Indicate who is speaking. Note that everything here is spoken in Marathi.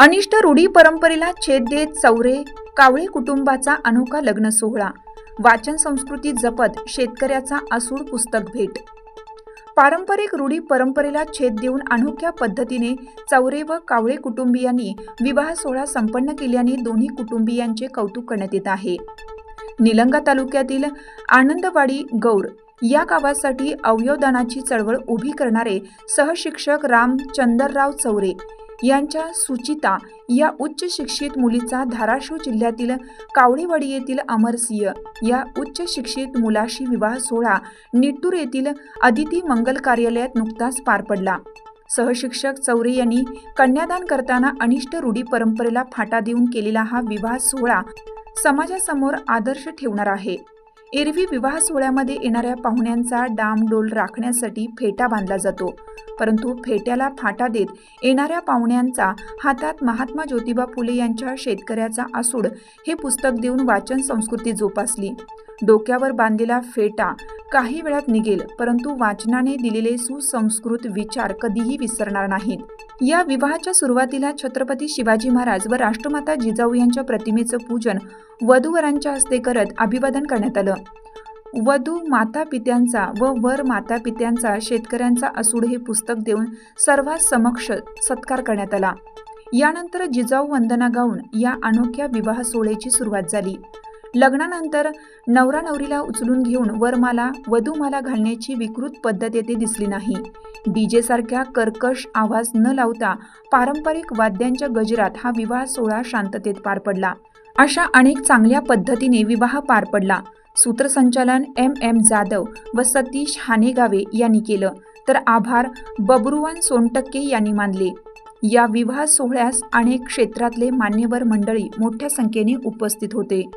Speaker 1: अनिष्ट रूढी परंपरेला छेद देत चौरे कावळे कुटुंबाचा अनोखा लग्न सोहळा वाचन संस्कृती जपत शेतकऱ्याचा आसूड पुस्तक भेट. पारंपरिक रूढी परंपरेला छेद देऊन अनोख्या पद्धतीने चौरे व कावळे कुटुंबियांनी विवाह सोहळा संपन्न केल्याने दोन्ही कुटुंबियांचे कौतुक करण्यात येत आहे. निलंगा तालुक्यातील आनंदवाडी गौर या गावासाठी अवयवदानाची चळवळ उभी करणारे सहशिक्षक रामचंदरराव चौरे यांच्या सुचिता या उच्च शिक्षित मुलीचा धाराशिव जिल्ह्यातील कावळेवाडी येथील अमरसिंह या उच्च शिक्षित मुलाशी विवाह सोहळा निट्टूर येथील अदिती मंगल कार्यालयात नुकताच पार पडला. सहशिक्षक चौरे यांनी कन्यादान करताना अनिष्ट रूढी परंपरेला फाटा देऊन केलेला हा विवाह सोहळा समाजासमोर आदर्श ठेवणार आहे. एरवी विवाह सोहळ्यामध्ये येणाऱ्या पाहुण्यांचा डामडोल राखण्यासाठी फेटा बांधला जातो. परंतु फेट्याला फाटा देत येणाऱ्या पाहुण्यांचा हातात महात्मा ज्योतिबा फुले यांच्या शेतकऱ्याचा आसूड हे पुस्तक देऊन वाचन संस्कृती जोपासली. डोक्यावर बांधलेला फेटा काही वेळात निघेल परंतु वाचनाने दिलेले सुसंस्कृत विचार कधीही विसरणार नाहीत. या विवाहाच्या सुरुवातीला छत्रपती शिवाजी महाराज व राष्ट्रमाता जिजाऊ यांच्या प्रतिमेचं पूजन वधूवरांच्या हस्ते करत अभिवादन करण्यात आलं. वधू माता पित्यांचा व वर माता पित्यांचा शेतकऱ्यांचा असूड हे पुस्तक देऊन सर्वात समक्ष सत्कार करण्यात आला. यानंतर जिजाऊ वंदना गाऊन या अनोख्या विवाह सोहळ्याची सुरुवात झाली. लग्नानंतर नवरा नवरीला उचलून घेऊन वरमाला वधूमाला घालण्याची विकृत पद्धत येथे दिसली नाही. डीजे सारख्या कर्कश आवाज न लावता पारंपरिक वाद्यांच्या गजरात हा विवाह सोहळा शांततेत पार पडला. अशा अनेक चांगल्या पद्धतीने विवाह पार पडला. सूत्रसंचालन एम. एम. जाधव व सतीश हानेगावे यांनी केलं. तर आभार बबरुवान सोनटक्के यांनी मानले. या विवाह सोहळ्यास अनेक क्षेत्रातले मान्यवर मंडळी मोठ्या संख्येने उपस्थित होते.